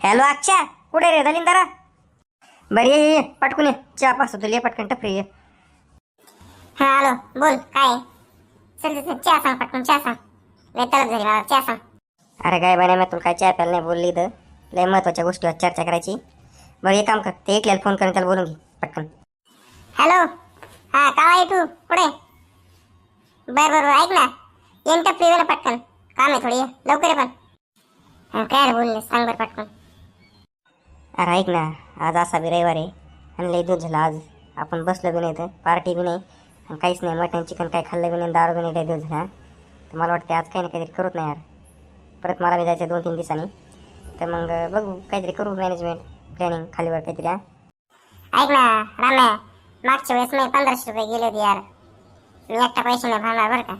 Hello अक्षा कुठे रे दलिंदरा? बरं ये ये, पटकून ये. चहा पास तुला ये पटकन टपरी ये. हा हॅलो बोल काय? चल चल, चहा सांग पटकन चहा सांग. लय तलब झाली मला चहा सांग. अरे काय बने मी तुला काय चहा प्यायला नाही बोलली इथं. लय महत्त्वाच्या गोष्टीवर चर्चा करायची. बरं एक काम कर ते एकल्याला फोन करून त्याला बोलून घे पटकन. हॅलो हा का आहे तू? पुढे बर बर बर, ऐक ना. येईन टपरी ना पटकन. काम आहे थोडी ये. लवकर ये पण. हा, काय बोलले सांग बरं पटकन. अरे ऐक ना आज असा बी रविवार आहे आणि लय दूध झाला आज. आपण बसलो बी नाही तर पार्टी बी नाही आणि काहीच नाही मटन चिकन काही खाल्लं बी नाही दारू बी नाही लय दूध झाला. तर मला वाटतं आज काही ना काहीतरी करूच नाही यार. परत मला बी जायचं दोन तीन दिवसांनी. तर मग बघू काहीतरी करू मॅनेजमेंट प्लॅनिंग खालीवर काहीतरी ऐक ना राम्या मागच्या वेळेस मी पंधराशे रुपये गेले होते यार. मी एकटा पैसे नाही भरणार बरं का.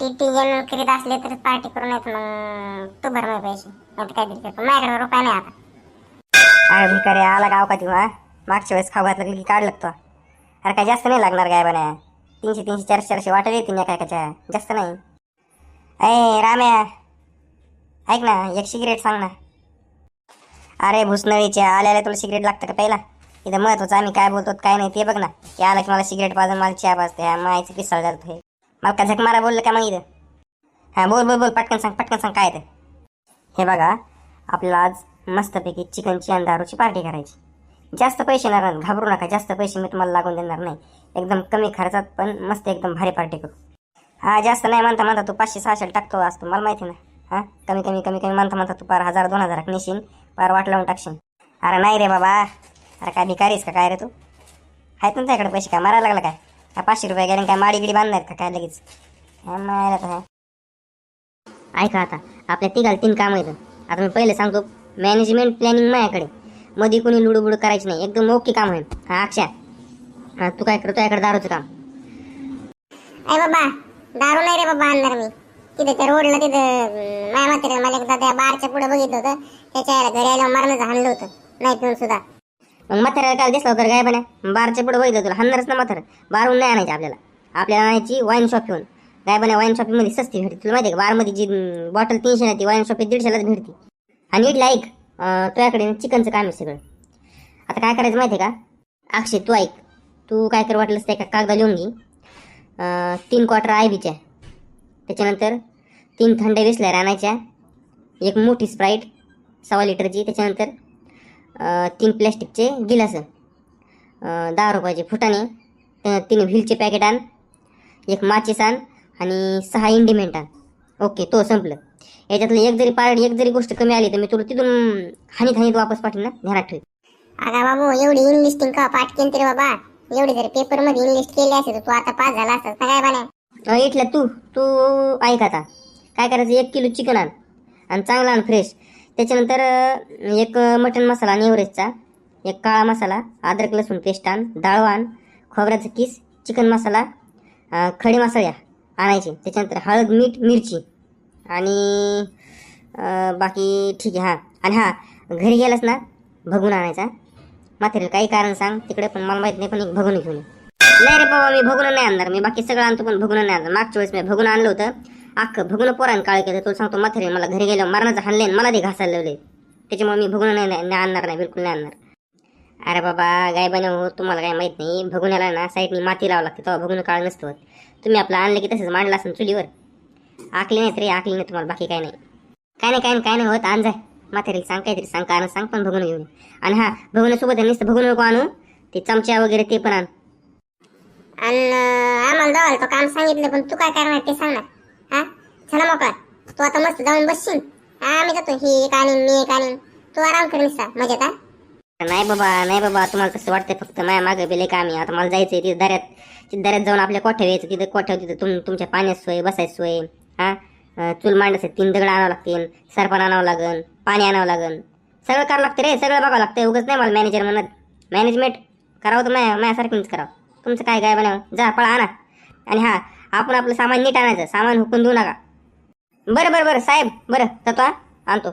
टी टी एन करीत असले तर पार्टी करू नाही तर मग तू भर पैसे. नाही तर काहीतरी करतो. माझ्याकडे रुपये नाही आता. काय भिकारी आला गाव का तेव्हा मागच्या वेळेस खाऊ घातलं की काढ लागतो. अरे काय जास्त नाही लागणार काय बन्या तीनशे तीनशे चारशे चारशे वाटत येतील काय कशा जास्त नाही. अय राम्या. ऐक ना एक सिगरेट सांग ना. अरे भुसनळीच्या आल्याला तुला सिगरेट लागतं का पहिला? इथं महत्वाचं आम्ही काय बोलतो काय नाही ते बघ ना. ते आलं की मला सिगरेट पाजून मला चहा पाजते हा मायचं पिसाळ जातो हे. मला का झक मारा बोललं का मग इथं? हां बोल बोल बोल. पटकन सांग पटकन सांग काय ते. हे बघा आपल्याला आज मस्तपैकी चिकनची आणि दारूची पार्टी करायची. जास्त पैसे नाही घाबरू नका. जास्त पैसे मी तुम्हाला लागून देणार नाही. एकदम कमी खर्चात पण मस्त एकदम भारी पार्टी करू. हा जास्त नाही म्हणता म्हणता तू पाचशे सहाशे टाकतो असतो मला माहिती ना. हा कमी कमी कमी कमी म्हणता म्हणता तू पार हजार दोन हजार नेशील पार वाट लावून टाकशील अरे नाही रे बाबा. अरे काय भिकारीस का? काय रे तू? आहेत ना त्याकडे पैसे? काय मारायला लागला काय? हा पाचशे रुपये गेले काय माडी गिडी बांधणार का? काय लगेच? मारायला तर ऐका आता. आपल्या तिघाला तीन काम येतं आता मी पहिले सांगतो. मॅनेजमेंट प्लॅनिंग माझ्याकडे. मध्ये कोणी लुडबुड करायची नाही. एकदम ओके काम होईल हा अक्षा हा तू काय करतो याकडे दारूचं काम. अरे बाबा दारू नाही रे बाबा आणणार मी. तिथे त्या रोडला तिथं अं, माझ्या म्हाताऱ्याने मला एकदा त्या बारच्या पुढे बघितलं होतं. त्याच्या याला घरी आल्यावर मारण्याचं हाणलं होतं. नाही पिऊन सुद्धा. मग म्हाताऱ्याला काल दिसला होता काय बन्या बारच्या पुढे बघितलं तुला. हाणणारच ना म्हातारं. बारून नाही आणायची आपल्याला. आपल्याला आणायची वाईन शॉप घेऊन काय बन्या वाईन शॉपीमध्ये सस्ती भेटते. तुला माहिती आहे का? बारमध्ये जी बॉटल तीनशे नाही ती वाईन शॉपी दीडशेलाच भेटते. आणि इडला ऐक तुझ्याकडे चिकनचं काम आहे सगळं. आता काय करायचं माहिती आहे का? अक्षय तू ऐक. तू काय कर वाटलंस ते एका कागदा लिहून घे. तीन क्वार्टर आय बीच्या त्याच्यानंतर तीन थंड विसल्या रानायच्या एक मोठी स्प्राईट सव्वा लिटरची. त्याच्यानंतर तीन प्लॅस्टिकचे गिलास. दहा रुपयाचे फुटाने. तीन व्हीलचे पॅकेट आण. एक माचीस आण आणि सहा इंडिमेंट आण. ओके तो संपलं. याच्यातलं एक जरी पार्ट एक जरी गोष्ट कमी आली तर मी तुला तिथून हानीत हानीत वापस पाठवीन ना ध्यानात ठेव अगा बाबू एवढी इनलिस्टिंग का पाठ केली रे बाबा. एवढी जर पेपरमध्ये इनलिस्ट केली असेल तर तू आता पास झाला असतास ना काय बने? अं, इथल्या तू तू ऐक आता. काय करायचं एक किलो चिकन आण. आणि चांगला आण फ्रेश त्याच्यानंतर एक मटन मसाला आणि एव्हरेजचा एक काळा मसाला अद्रक लसूण पेस्ट आण. डाळ आण. खोबऱ्याचं किस चिकन मसाला खडे मसाल्या आणायचे. त्याच्यानंतर हळद मीठ मिरची. आणि बाकी ठीक आहे हां. आणि हां घरी गेलास ना भगून आणायचा. म्हातारीला काही कारण सांग तिकडे पण मला माहीत नाही पण एक भगून घेऊन नाही रे बाबा मी भगून नाही आणणार. मी बाकी सगळं आणतो पण भगून नाही आणणार. मागच्या वेळेस मी भगून आणलं होतं. अख्खं भगून पोरान काळ केलं. तुला सांगतो म्हातारी मला घरी गेल्यावर मरणाचं हाणले मला ते घासायला लावले. त्याच्यामुळे मी भगून नाही नाही आणणार नाही बिलकुल नाही आणणार. अरे बाबा गाय बनव तुम्हाला काय माहीत नाही. भगुन्याला ना साईडनी माती लावावं लागते तेव्हा भगून काळ नसतो तुम्ही आपलं आणलं की तसंच मांडला असेल चुलीवर. आकली नाही तरी आकली नाही तुम्हाला बाकी काय नाही. काय नाही काय नाही काय नाही होत आण जाय म्हातारीला सांग काहीतरी सांग कारण सांग पण भगुन घेऊन. आणि हा भगुनासोबत नुसतं भगुन नको आणू. ते चमच्या वगैरे ते पण आण. आणि आम्हाला जावाल तो काम सांगितलं पण तू काय करणार ते सांग ना. हा? चला मोकळा. तू आता मस्त जाऊन बसशील. हा आम्ही जातो. ही एक आणीन मी एक आणीन. तू आराम कर निसता मजेत हा? नाही बाबा नाही बाबा तुम्हाला तसं वाटतंय फक्त माझ्या मागे बिले काम आहे. आता मला जायचंय तिथे दऱ्यात. तिथे दऱ्यात जाऊन आपल्या कोठ्या यायचं तिथे कोठ्यावर तिथे तुम तुमच्या पाण्यात सोय बसायची सोय. हा? चूल मांडायचं तीन दगड आणावं लागतील सरपण आणावं लागेल पाणी आणावं लागेल सगळं करावं लागतं रे सगळं बघावं लागतं. उगच नाही मला मॅनेजर म्हणत. मॅनेजमेंट करावं तर माझ्या माझ्यासारखंच करावं. तुमचं काय काय बनावं? जा पळा आणा. आणि हा आपण आपलं सामान नीट आणायचं. सामान हुकून देऊ नका. बरं बरं बरं साहेब बरं जातो आणतो.